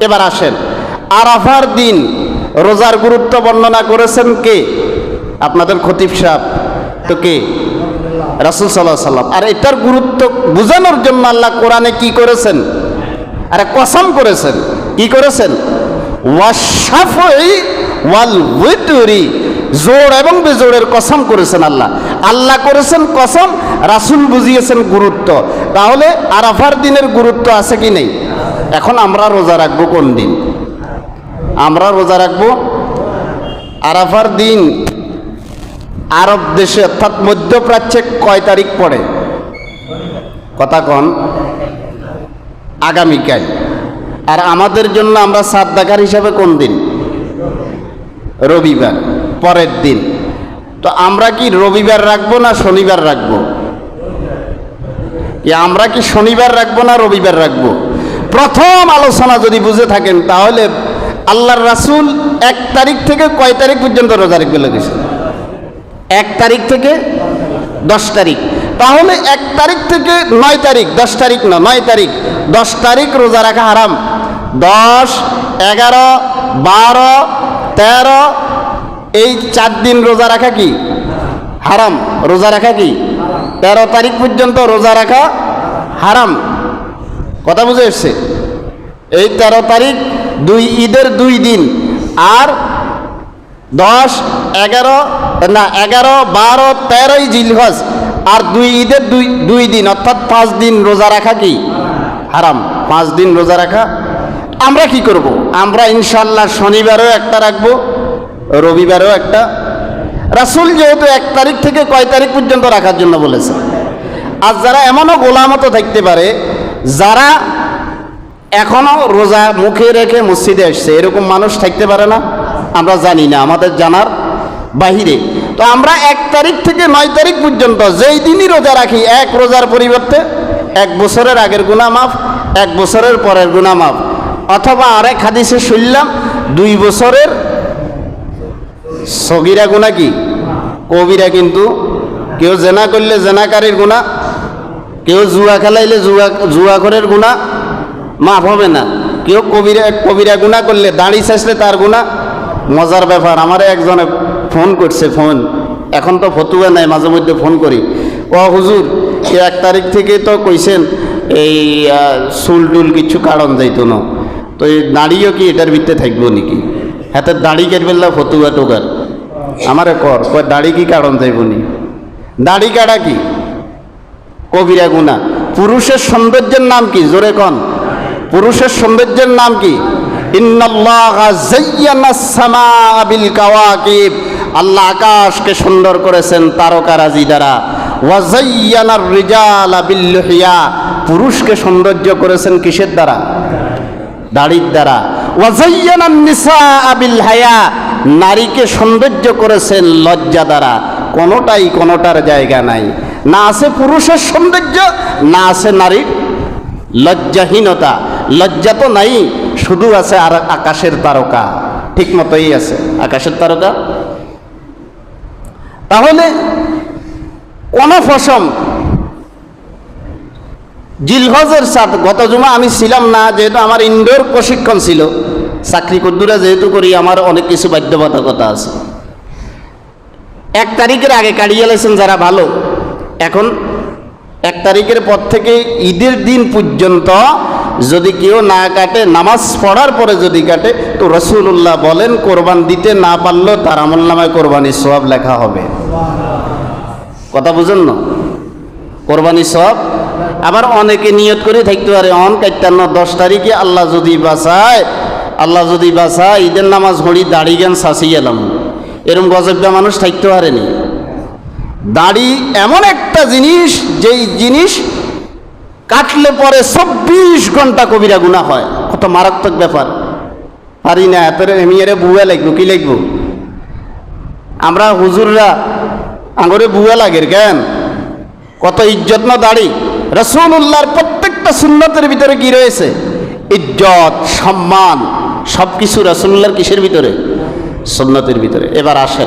এবার আসেন। আরাফার দিন রোজার গুরুত্ব বর্ণনা করেছেন কে? আপনাদের খতিব সাহেব। তো কে? রাসুল সাল্লাহ সাল্লাম। আর এটার গুরুত্ব বোঝানোর জন্য আল্লাহ কোরআনে কি করেছেন? আরে কসম করেছেন। কি করেছেন? ওয়াল জোর এবং বেজোরের কসম করেছেন আল্লাহ। আল্লাহ করেছেন কসম, রাসুল বুঝিয়েছেন গুরুত্ব। তাহলে আরাফার দিনের গুরুত্ব আছে কি নেই? এখন আমরা রোজা রাখব কোন দিন? আমরা রোজা রাখব আরাফার দিন আরব দেশে, অর্থাৎ মধ্যপ্রাচ্যে কয় তারিখ পড়ে? কথা কন। আগামীকাল। আর আমাদের জন্য আমরা সাত দেখার হিসাবে কোন দিন? রবিবার, পরের দিন। তো আমরা কি রবিবার রাখব না শনিবার রাখব? আমরা কি শনিবার রাখব না রবিবার রাখব? প্রথম আলোচনা যদি বুঝে থাকেন, তাহলে আল্লাহর রাসূল এক তারিখ থেকে কয় তারিখ পর্যন্ত রোজা রাখবে লেগেছে এক তারিখ থেকে দশ তারিখ। তাহলে এক তারিখ থেকে নয় তারিখ, দশ তারিখ না, নয় তারিখ, দশ তারিখ রোজা রাখা হারাম। দশ, এগারো, বারো, তেরো, এই চার দিন রোজা রাখা কি? হারাম। রোজা রাখা কি? তেরো তারিখ পর্যন্ত রোজা রাখা হারাম। কথা বুঝে এসছে? এই তেরো তারিখ দুই, ঈদের দুই দিন। আর দশ, এগারো, না, এগারো, বারো, তেরোই জিলহজ। আর দুই, ঈদের দুই দুই দিন, অর্থাৎ পাঁচ দিন রোজা রাখা কি? হারাম। পাঁচ দিন রোজা রাখা। আমরা কি করব? আমরা ইনশাল্লাহ শনিবারও একটা রাখব, রবিবারও একটা। রাসুল যেহেতু এক তারিখ থেকে কয় তারিখ পর্যন্ত রাখার জন্য বলেছে। আর যারা এমনও গোলামতো থাকতে পারে যারা এখনও রোজা মুখে রেখে মসজিদে আসছে, এরকম মানুষ থাকতে পারে না? আমরা জানি না, আমাদের জানার বাহিরে। তো আমরা এক তারিখ থেকে নয় তারিখ পর্যন্ত যেই দিনই রোজা রাখি, এক রোজার পরিবর্তে এক বছরের আগের গুণা মাফ, এক বছরের পরের গুণা মাফ। অথবা আরেক হাদিসে শুনলাম, দুই বছরের সগিরা গুণা কি? কবিরা কিন্তু কেউ জেনা করলে জেনাকারীর গুণা কেউ জুয়া খেলাইলে জুয়া জুয়াখরের গুণা মাফ হবে না। কেউ কবিরা কবিরা গুণা করলে, দাড়ি শেষলে তার গুণা মজার ব্যাপার। আমারে একজনে ফোন করছে, ফোন। এখন তো ফতুয়া নাই, মাঝে মধ্যে ফোন করি। ও হুজুর এক তারিখ থেকে তো কইছেন, এই চুল টুল কিছু কারণ যাইতো না। তো এই দাড়িও কি এটার ভিতরে থাকব নাকি? হাতের দাড়ি কেটবেলা ফতুয়া টোকার। আমারে কর দাড়ি কি কারণ যাইব নি? দাড়ি কাটা কি? কবিরা গুণা। পুরুষের সৌন্দর্যের নাম কি? জোরে কন। পুরুষের সৌন্দর্যের নাম কি? আল্লাহ আকাশকে সুন্দর করেছেন তারকারাজি দ্বারা। ওয়া যায়্যানার রিজালা বিল পুরুষকে সৌন্দর্য করেছেন কিসের দ্বারা? দাড়ির দ্বারা। ওয়াজাইয়ানান নিসা বিল হায়া। নারীকে সৌন্দর্য করেছেন লজ্জা দ্বারা। কোনোটাই কোনোটার জায়গা নাই। না আছে পুরুষের সৌন্দর্য, না আছে নারীর লজ্জাহীনতা। লজ্জা তো নাই, শুধু আছে আর আকাশের তারকা। ঠিক মতোই আছে। আকাশের তারকা? তাহলে কোন ফসম জিলহজের সাথ, গত জুমা আমি ছিলাম না, যেহেতু আমার ইনডোর প্রশিক্ষণ ছিল। চাকরি কদ্দুরা যেহেতু করি, আমার অনেক কিছু বাধ্যবাধকতা আছে। এক তারিখের আগে কাটিয়ে লেছেন যারা ভালো এখন এক তারিখের পর থেকে ঈদের দিন পর্যন্ত যদি কেউ না কাটে, নামাজ পড়ার পরে যদি কাটে, তো রসুল্লাহ বলেন, কোরবান দিতে না পারলেও তার আমল নামায় কোরবানির সব লেখা হবে। কথা বুঝেন না? কোরবানি সব আবার অনেকে নিয়ত করে থাকতে পারে, অন কাইতান্ন দশ তারিখে আল্লাহ যদি বাঁচায়, আল্লাহ যদি বাঁচায়, ঈদের নামাজ হড়ি দাড়ি জ্ঞান শাসি গেলাম এরম গজব্যা মানুষ থাকতে পারেনি। দাড়ি এমন একটা জিনিস, যেই জিনিস কাটলে পরে চব্বিশ ঘণ্টা কবিরা গুণা হয়। কত মারাত্মক ব্যাপার। পারি না, এত এমিয়ারে বুয়া লাগবো, কি লাগবো? আমরা হুজুররা আঙরে বুয়া লাগের কেন? কত ইজ্জত না দাড়ি। রসুল্লাহর প্রত্যেকটা সুন্নতের ভিতরে কি রয়েছে? ইজ্জত, সম্মান সব কিছু রসুল্লাহর কিসের ভিতরে? সুন্নতের ভিতরে। এবার আসেন।